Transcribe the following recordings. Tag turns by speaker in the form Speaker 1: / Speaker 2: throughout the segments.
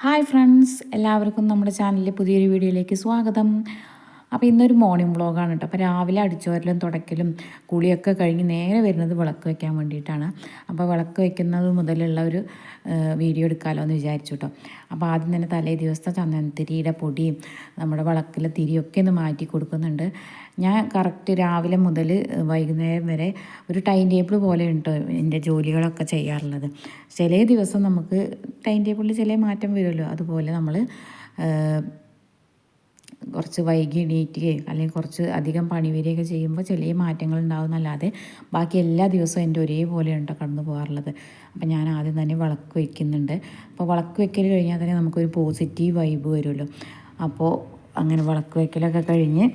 Speaker 1: Hi friends എല്ലാവർക്കും നമ്മുടെ ചാനലിലെ പുതിയൊരു വീഡിയോയിലേക്ക് സ്വാഗതം. അപ്പോൾ ഇന്നൊരു മോർണിംഗ് വ്ളോഗാണ് കേട്ടോ അപ്പോൾ രാവിലെ അടിച്ചോരലും തുടക്കലും കുളിയൊക്കെ കഴിഞ്ഞ് നേരെ വരുന്നത് വിളക്ക് വയ്ക്കാൻ വേണ്ടിയിട്ടാണ്. അപ്പോൾ വിളക്ക് വയ്ക്കുന്നത് മുതലുള്ള ഒരു വീഡിയോ എടുക്കാമല്ലോ എന്ന് വിചാരിച്ചു കേട്ടോ അപ്പോൾ ആദ്യം തന്നെ തലേ ദിവസത്തെ ചന്ദനത്തിരിയുടെ പൊടിയും നമ്മുടെ വിളക്കിലെ തിരിയൊക്കെ ഒന്ന് മാറ്റി കൊടുക്കുന്നുണ്ട്. ഞാൻ കറക്റ്റ് രാവിലെ മുതൽ വൈകുന്നേരം വരെ ഒരു ടൈം ടേബിൾ പോലെ ഉണ്ട് എന്റെ ജോലികളൊക്കെ ചെയ്യാറുള്ളത്. ചില ദിവസം നമുക്ക് ടൈം ടേബിളിൽ ചില മാറ്റം വരുമല്ലോ. അതുപോലെ നമ്മൾ കുറച്ച് വൈകി എണീറ്റുകയും അല്ലെങ്കിൽ കുറച്ച് അധികം പണി വരികയൊക്കെ ചെയ്യുമ്പോൾ ചെറിയ മാറ്റങ്ങൾ ഉണ്ടാകുന്നല്ലാതെ ബാക്കി എല്ലാ ദിവസവും എന്റെ ഒരേപോലെ ഉണ്ടോ കടന്നു പോകാറുള്ളത്. അപ്പോൾ ഞാൻ ആദ്യം തന്നെ വിളക്ക് വയ്ക്കുന്നുണ്ട്. അപ്പോൾ വിളക്ക് വയ്ക്കൽ കഴിഞ്ഞാൽ തന്നെ നമുക്കൊരു പോസിറ്റീവ് വൈബ് വരുമല്ലോ. അപ്പോൾ അങ്ങനെ വിളക്ക് വയ്ക്കലൊക്കെ കഴിഞ്ഞ്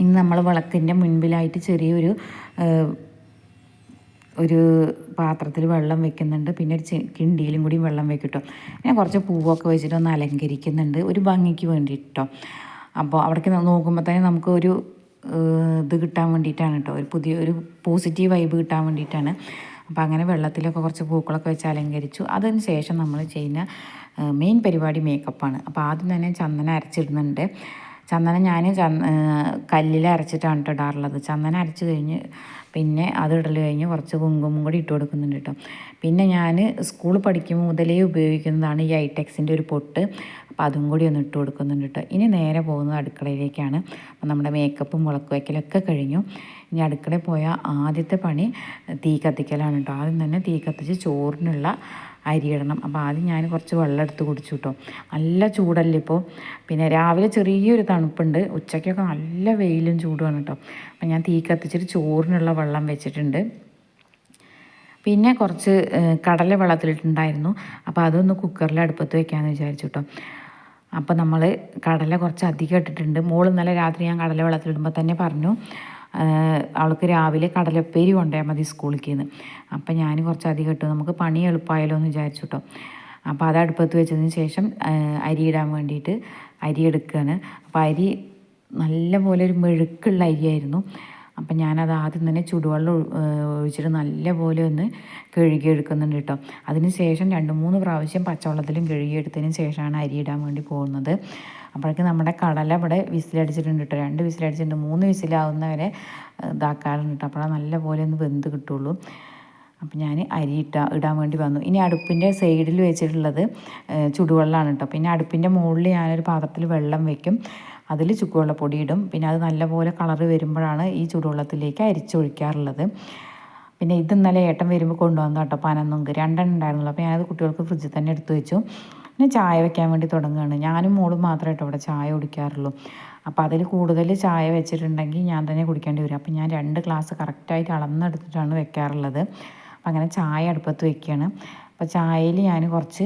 Speaker 1: ഇന്ന് നമ്മൾ വിളക്കിന്റെ മുൻപിലായിട്ട് ചെറിയൊരു ഒരു പാത്രത്തിൽ വെള്ളം വെക്കുന്നുണ്ട് പിന്നെ ഒരു കിണ്ടിയിലും കൂടി വെള്ളം വെക്കിട്ടോ ഞാൻ കുറച്ച് പൂവൊക്കെ വെച്ചിട്ട് ഒന്ന് അലങ്കരിക്കുന്നുണ്ട്. ഒരു ഭംഗിക്ക് വേണ്ടിയിട്ടോ. അപ്പോൾ അവിടേക്ക് നോക്കുമ്പോൾ തന്നെ നമുക്ക് ഒരു ഇത് കിട്ടാൻ വേണ്ടിയിട്ടാണ് കേട്ടോ ഒരു പുതിയ ഒരു പോസിറ്റീവ് വൈബ് കിട്ടാൻ വേണ്ടിയിട്ടാണ്. അപ്പോൾ അങ്ങനെ വെള്ളത്തിലൊക്കെ കുറച്ച് പൂക്കളൊക്കെ വെച്ച് അലങ്കരിച്ചു. അതിന് ശേഷം നമ്മൾ ചെയ്യുന്ന മെയിൻ പരിപാടി മേക്കപ്പാണ് അപ്പോൾ ആദ്യം തന്നെ ചന്ദനം അരച്ചിടുന്നുണ്ട്. ചന്ദനം ഞാൻ കല്ലിൽ അരച്ചിട്ടാണ് കേട്ടോ ഇടാറുള്ളത്. ചന്ദനം അരച്ച് കഴിഞ്ഞ് പിന്നെ അത് ഇടൽ കഴിഞ്ഞ് കുറച്ച് കുങ്കുമം കൂടി ഇട്ട് കൊടുക്കുന്നുണ്ട് കേട്ടോ പിന്നെ ഞാൻ സ്കൂളിൽ പഠിക്കുമ്പോൾ മുതലേ ഉപയോഗിക്കുന്നതാണ് ഈ ഐടെക്സിന്റെ ഒരു പൊട്ട്. അപ്പോൾ അതും കൂടി ഒന്ന് ഇട്ട് കൊടുക്കുന്നുണ്ട് കേട്ടോ ഇനി നേരെ പോകുന്നത് അടുക്കളയിലേക്കാണ്. നമ്മുടെ മേക്കപ്പും മുളക്ക് വയ്ക്കലൊക്കെ കഴിഞ്ഞു. ഇനി അടുക്കളയിൽ പോയ ആദ്യത്തെ പണി തീ കത്തിക്കലാണ് കേട്ടോ. ആദ്യം തന്നെ തീ കത്തിച്ച് ചോറിനുള്ള അരി ഇടണം. അപ്പോൾ ആദ്യം ഞാൻ കുറച്ച് വെള്ളം എടുത്ത് കുടിച്ചു കേട്ടോ. നല്ല ചൂടല്ലേ ഇപ്പോൾ പിന്നെ രാവിലെ ചെറിയൊരു തണുപ്പുണ്ട്. ഉച്ചയ്ക്കൊക്കെ നല്ല വെയിലും ചൂടുമാണ് കേട്ടോ. അപ്പം ഞാൻ തീ കത്തിച്ചിട്ട് ചോറിനുള്ള വെള്ളം വെച്ചിട്ടുണ്ട്. പിന്നെ കുറച്ച് കടല വെള്ളത്തിലിട്ടുണ്ടായിരുന്നു. അപ്പോൾ അതൊന്ന് കുക്കറിൽ അടുപ്പത്ത് വെക്കാമെന്ന് വിചാരിച്ചു കേട്ടോ. അപ്പോൾ നമ്മൾ കടല കുറച്ച് അധികം ഇട്ടിട്ടുണ്ട്. മോൾ ഇന്നലെ രാത്രി ഞാൻ കടല വെള്ളത്തിലിടുമ്പോൾ തന്നെ പറഞ്ഞു അവൾക്ക് രാവിലെ കടലപ്പേരി കൊണ്ടുപോയാൽ മതി സ്കൂളിലേക്ക് നിന്ന് അപ്പം ഞാൻ കുറച്ച് അധികം ഇട്ടു. നമുക്ക് പണി എളുപ്പമായാലോ എന്ന് വിചാരിച്ചു കേട്ടോ. അപ്പോൾ അത് അടുപ്പത്ത് വെച്ചതിന് ശേഷം അരി ഇടാൻ വേണ്ടിയിട്ട് അരി എടുക്കുകയാണ്. അപ്പോൾ അരി നല്ല പോലെ ഒരു മെഴുക്കുള്ള അരിയായിരുന്നു. അപ്പം ഞാനത് ആദ്യം തന്നെ ചുടുവെള്ളം ഒഴിച്ചിട്ട് നല്ലപോലെ ഒന്ന് കഴുകിയെടുക്കുന്നുണ്ട് കേട്ടോ. അതിന് ശേഷം രണ്ട് മൂന്ന് പ്രാവശ്യം പച്ചവെള്ളത്തിലും കഴുകിയെടുത്തതിന് ശേഷമാണ് അരി ഇടാൻ വേണ്ടി പോകുന്നത്. അപ്പോഴേക്കും നമ്മുടെ കടല ഇവിടെ വിസിലടിച്ചിട്ടുണ്ട് കേട്ടോ. രണ്ട് വിസിലടിച്ചിട്ടുണ്ട്. മൂന്ന് വിസിലാവുന്നവരെ ഇതാക്കാറുണ്ട് കേട്ടോ. അപ്പോഴാണ് നല്ലപോലെ ഒന്ന് വെന്ത് കിട്ടുള്ളൂ. അപ്പം ഞാൻ അരി ഇട്ട ഇടാൻ വേണ്ടി വന്നു. ഇനി അടുപ്പിന്റെ സൈഡിൽ വെച്ചിട്ടുള്ളത് ചുടുവെള്ളമാണ് കേട്ടോ. പിന്നെ അടുപ്പിന്റെ മുകളിൽ ഞാനൊരു പാത്രത്തിൽ വെള്ളം വെക്കും. അതിൽ ചുക്കുവെള്ളപ്പൊടി ഇടും പിന്നെ അത് നല്ലപോലെ കളറ് വരുമ്പോഴാണ് ഈ ചൂടുവെള്ളത്തിലേക്ക് അരിച്ചൊഴിക്കാറുള്ളത്. പിന്നെ ഇത് ഇന്നലെ ഏട്ടൻ വരുമ്പോൾ കൊണ്ടുവന്നു കേട്ടോ പനന്നുങ്ക് രണ്ടെണ്ണം ഉണ്ടായിരുന്നുള്ളൂ. അപ്പോൾ ഞാനത് കുട്ടികൾക്ക് ഫ്രിഡ്ജിൽ തന്നെ എടുത്തു വെച്ചു. പിന്നെ ചായ വെക്കാൻ വേണ്ടി തുടങ്ങുകയാണ്. ഞാനും മോളും മാത്രമായിട്ട് അവിടെ ചായ കുടിക്കാറുള്ളൂ. അപ്പോൾ അതിൽ കൂടുതൽ ചായ വെച്ചിട്ടുണ്ടെങ്കിൽ ഞാൻ തന്നെ കുടിക്കേണ്ടി വരും. അപ്പോൾ ഞാൻ രണ്ട് ഗ്ലാസ് കറക്റ്റായിട്ട് അളന്നെടുത്തിട്ടാണ് വെക്കാറുള്ളത്. അപ്പം അങ്ങനെ ചായ അടുപ്പത്ത് വെക്കുകയാണ്. അപ്പോൾ ചായയിൽ ഞാൻ കുറച്ച്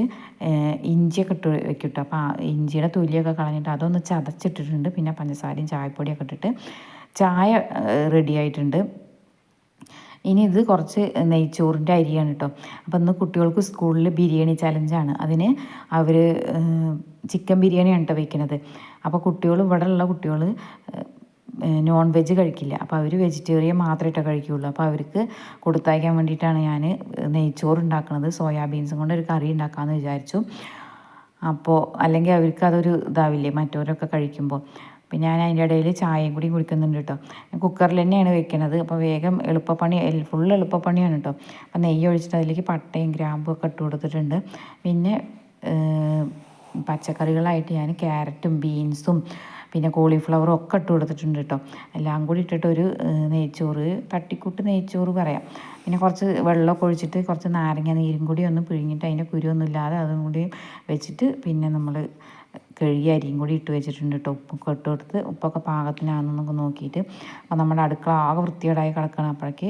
Speaker 1: ഇഞ്ചിയൊക്കെ ഇട്ട് വെക്കിട്ടു. അപ്പോൾ ഇഞ്ചിയുടെ തൊലിയൊക്കെ കളഞ്ഞിട്ട് അതൊന്ന് ചതച്ചിട്ടിട്ടുണ്ട്. പിന്നെ പഞ്ചസാരയും ചായപ്പൊടിയൊക്കെ ഇട്ടിട്ട് ചായ റെഡി ആയിട്ടുണ്ട്. ഇനി ഇത് കുറച്ച് നെയ്ച്ചോറിന്റെ അരിയാണ് കേട്ടോ അപ്പോൾ ഇന്ന് കുട്ടികൾക്ക് സ്കൂളിൽ ബിരിയാണി ചലഞ്ചാണ് അതിന് അവർ ചിക്കൻ ബിരിയാണിയാണ് കേട്ടോ വയ്ക്കുന്നത് അപ്പോൾ കുട്ടികൾ ഇവിടെ ഉള്ള കുട്ടികൾ നോൺ വെജ് കഴിക്കില്ല. അപ്പോൾ അവർ വെജിറ്റേറിയൻ മാത്രമേ കഴിക്കുകയുള്ളൂ അപ്പോൾ അവർക്ക് കൊടുത്തയക്കാൻ വേണ്ടിയിട്ടാണ് ഞാൻ നെയ്ച്ചോറ് ഉണ്ടാക്കുന്നത് സോയാബീൻസും കൊണ്ട് ഒരു കറി ഉണ്ടാക്കാമെന്ന് വിചാരിച്ചു. അപ്പോൾ അല്ലെങ്കിൽ അവർക്ക് അതൊരു ഇതാവില്ലേ മറ്റവരൊക്കെ കഴിക്കുമ്പോൾ അപ്പം ഞാൻ അതിന്റെ ഇടയിൽ ചായയും കൂടി കുടിക്കുന്നുണ്ട് കേട്ടോ കുക്കറിൽ തന്നെയാണ് വെക്കുന്നത് അപ്പോൾ വേഗം എളുപ്പപ്പണി ഫുൾ എളുപ്പപ്പണിയാണ് കേട്ടോ അപ്പം നെയ്യ് ഒഴിച്ചിട്ട് അതിലേക്ക് പട്ടയും ഗ്രാമ്പും ഒക്കെ ഇട്ട് കൊടുത്തിട്ടുണ്ട്. പിന്നെ പച്ചക്കറികളായിട്ട് ഞാൻ ക്യാരറ്റും ബീൻസും പിന്നെ കോളിഫ്ലവറും ഒക്കെ ഇട്ട് കൊടുത്തിട്ടുണ്ട് കേട്ടോ എല്ലാം കൂടി ഇട്ടിട്ട് ഒരു നെയ്ച്ചോറ് തട്ടിക്കൂട്ട് നെയ്ച്ചോറ് പറയാം. പിന്നെ കുറച്ച് വെള്ളമൊക്കെ ഒഴിച്ചിട്ട് കുറച്ച് നാരങ്ങ നീരും കൂടി ഒന്ന് പിഴിഞ്ഞിട്ട് അതിന്റെ കുരുവൊന്നും ഇല്ലാതെ അതും കൂടി വെച്ചിട്ട് പിന്നെ നമ്മൾ കഴുകി അരിയും കൂടി ഇട്ട് വെച്ചിട്ടുണ്ട് കേട്ടോ ഉപ്പൊക്കെ ഇട്ട് കൊടുത്ത് ഉപ്പൊക്കെ പാകത്തിനാണെന്നൊക്കെ നോക്കിയിട്ട്. അപ്പോൾ നമ്മുടെ അടുക്കള ആകെ വൃത്തികേടായി കിടക്കണം. അപ്പോഴേക്ക്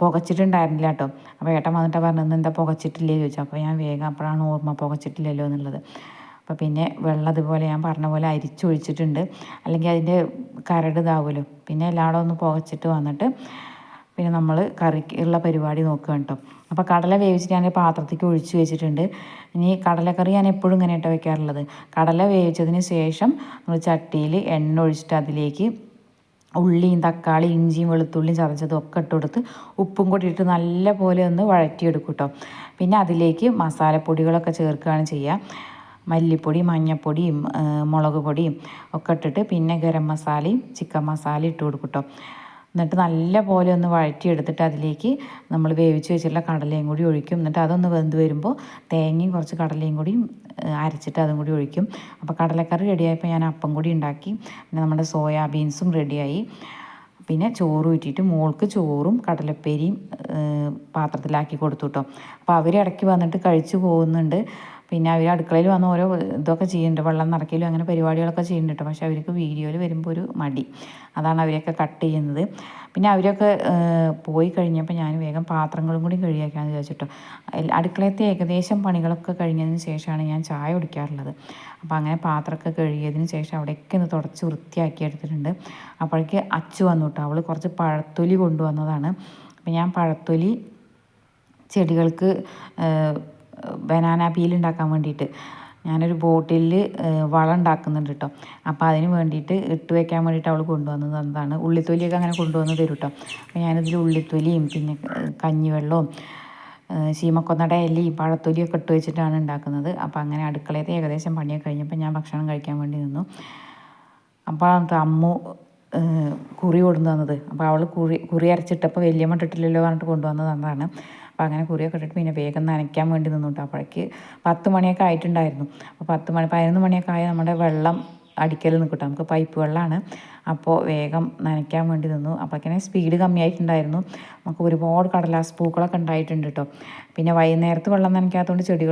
Speaker 1: പുകച്ചിട്ടുണ്ടായിരുന്നില്ല കേട്ടോ അപ്പോൾ ഏട്ടൻ വന്നിട്ട് പറഞ്ഞത് എന്താ പുകച്ചിട്ടില്ലേ? ചോദിച്ചു. അപ്പോൾ ഞാൻ വേഗം അപ്പോഴാണ് ഓർമ്മ പുകച്ചിട്ടില്ലല്ലോ എന്നുള്ളത്. അപ്പോൾ പിന്നെ വെള്ളം അതുപോലെ ഞാൻ പറഞ്ഞ പോലെ അരിച്ചൊഴിച്ചിട്ടുണ്ട്. അല്ലെങ്കിൽ അതിന്റെ കരട് ഇതാവുമല്ലോ. പിന്നെ എല്ലായിടും ഒന്ന് പുകച്ചിട്ട് വന്നിട്ട് പിന്നെ നമ്മൾ കറിക്കുള്ള പരിപാടി നോക്കുക കേട്ടോ. അപ്പോൾ കടല വേവിച്ചിട്ട് ഞാൻ പാത്രത്തേക്ക് ഒഴിച്ച് വെച്ചിട്ടുണ്ട്. ഇനി കടലക്കറി ഞാൻ എപ്പോഴും ഇങ്ങനെ കേട്ടോ വെക്കാറുള്ളത്. കടല വേവിച്ചതിന് ശേഷം നമ്മൾ ചട്ടിയിൽ എണ്ണ ഒഴിച്ചിട്ട് അതിലേക്ക് ഉള്ളിയും തക്കാളി ഇഞ്ചിയും വെളുത്തുള്ളിയും ചതച്ചതും ഒക്കെ ഇട്ട് കൊടുത്ത് ഉപ്പും കൂടി ഇട്ട് നല്ല പോലെ ഒന്ന് വഴറ്റിയെടുക്കും കേട്ടോ. പിന്നെ അതിലേക്ക് മസാലപ്പൊടികളൊക്കെ ചേർക്കുകയാണ് ചെയ്യുക. മല്ലിപ്പൊടി മഞ്ഞൾപ്പൊടിയും മുളക് പൊടിയും ഒക്കെ ഇട്ടിട്ട് പിന്നെ ഗരം മസാലയും ചിക്കൻ മസാലയും ഇട്ട് കൊടുക്കും കേട്ടോ എന്നിട്ട് നല്ല പോലെ ഒന്ന് വഴറ്റിയെടുത്തിട്ട് അതിലേക്ക് നമ്മൾ വേവിച്ച് വെച്ചിട്ടുള്ള കടലയും കൂടി ഒഴിക്കും. എന്നിട്ട് അതൊന്ന് വെന്ത് വരുമ്പോൾ തേങ്ങയും കുറച്ച് കടലയും കൂടി അരച്ചിട്ട് അതും കൂടി ഒഴിക്കും. അപ്പോൾ കടലക്കറി റെഡിയായപ്പോൾ ഞാൻ അപ്പം കൂടി ഉണ്ടാക്കി. പിന്നെ നമ്മുടെ സോയാബീൻസും റെഡിയായി പിന്നെ ചോറ് ഊറ്റിയിട്ട് മോൾക്ക് ചോറും കടലപ്പേരിയും പാത്രത്തിലാക്കി കൊടുത്തു കേട്ടോ അപ്പോൾ അവർ ഇടയ്ക്ക് വന്നിട്ട് കഴിച്ചു പോകുന്നുണ്ട്. പിന്നെ അവർ അടുക്കളയിൽ വന്ന് ഓരോ ഇതൊക്കെ ചെയ്യുന്നുണ്ട്. വെള്ളം നിറയ്ക്കലും അങ്ങനെ പരിപാടികളൊക്കെ ചെയ്യുന്നുണ്ട്. പക്ഷേ അവർക്ക് വീഡിയോയിൽ വരുമ്പോൾ ഒരു മടി. അതാണ് അവരെയൊക്കെ കട്ട് ചെയ്യുന്നത്. പിന്നെ അവരൊക്കെ പോയി കഴിഞ്ഞപ്പോൾ ഞാൻ വേഗം പാത്രങ്ങളും കൂടി കഴുകിയാക്കാന്ന് വിചാരിച്ചിട്ടോ. അടുക്കളയത്തെ ഏകദേശം പണികളൊക്കെ കഴിഞ്ഞതിന് ശേഷമാണ് ഞാൻ ചായ കുടിക്കാറുള്ളത്. അപ്പോൾ അങ്ങനെ പാത്രമൊക്കെ കഴുകിയതിന് ശേഷം അവിടെയൊക്കെ ഒന്ന് തുടച്ച് വൃത്തിയാക്കി എടുത്തിട്ടുണ്ട്. അപ്പോഴേക്ക് അച്ചു വന്നു കേട്ടോ. അവൾ കുറച്ച് പഴത്തൊലി കൊണ്ടുവന്നതാണ്. അപ്പോൾ ഞാൻ പഴത്തൊലി ചെടികൾക്ക് ബനാന പീൽ ഉണ്ടാക്കാൻ വേണ്ടിയിട്ട്. ഞാനൊരു ബോട്ടിലിൽ വളം ഉണ്ടാക്കുന്നുണ്ട് കേട്ടോ അപ്പോൾ അതിന് വേണ്ടിയിട്ട് ഇട്ട് വെക്കാൻ വേണ്ടിയിട്ട് അവൾ കൊണ്ടുവന്നത് എന്താണ് ഉള്ളിത്തൊലിയൊക്കെ അങ്ങനെ കൊണ്ടുവന്ന് തരും കേട്ടോ അപ്പോൾ ഞാനിതിൽ ഉള്ളിത്തൊലിയും പിന്നെ കഞ്ഞിവെള്ളവും ശീമക്കൊന്നട ഇലി പഴത്തൊലിയൊക്കെ ഇട്ട് വെച്ചിട്ടാണ് ഉണ്ടാക്കുന്നത്. അപ്പോൾ അങ്ങനെ അടുക്കളയത്തെ ഏകദേശം പണിയൊക്കെ കഴിഞ്ഞപ്പോൾ ഞാൻ ഭക്ഷണം കഴിക്കാൻ വേണ്ടി നിന്നു. അപ്പോൾ അമ്മു കുറി കൊണ്ടു തന്നത് അപ്പോൾ അവൾ കുറി കുറി അരച്ചിട്ടപ്പോൾ വലിയമ്മ ഇട്ടിട്ടില്ലല്ലോ പറഞ്ഞിട്ട് കൊണ്ടുവന്നത് അതാണ്. അപ്പോൾ അങ്ങനെ കുറിയൊക്കെ ഇട്ടിട്ട് പിന്നെ വേഗം നനയ്ക്കാൻ വേണ്ടി നിന്നു കേട്ടോ അപ്പോഴേക്ക് പത്ത് മണിയൊക്കെ ആയിട്ടുണ്ടായിരുന്നു. അപ്പോൾ പത്ത് മണി പതിനൊന്ന് മണിയൊക്കെ ആയ നമ്മുടെ വെള്ളം അടിക്കൽ നിൽക്കട്ടെ നമുക്ക് പൈപ്പ് വെള്ളമാണ്. അപ്പോൾ വേഗം നനയ്ക്കാൻ വേണ്ടി നിന്നു. അപ്പോഴേക്കിനെ സ്പീഡ് കമ്മിയായിട്ടുണ്ടായിരുന്നു. നമുക്ക് ഒരുപാട് കടലാസ് പൂക്കളൊക്കെ ഉണ്ടായിട്ടുണ്ട് കേട്ടോ പിന്നെ വൈകുന്നേരത്ത് വെള്ളം നനയ്ക്കാത്തതുകൊണ്ട് ചെടികൾ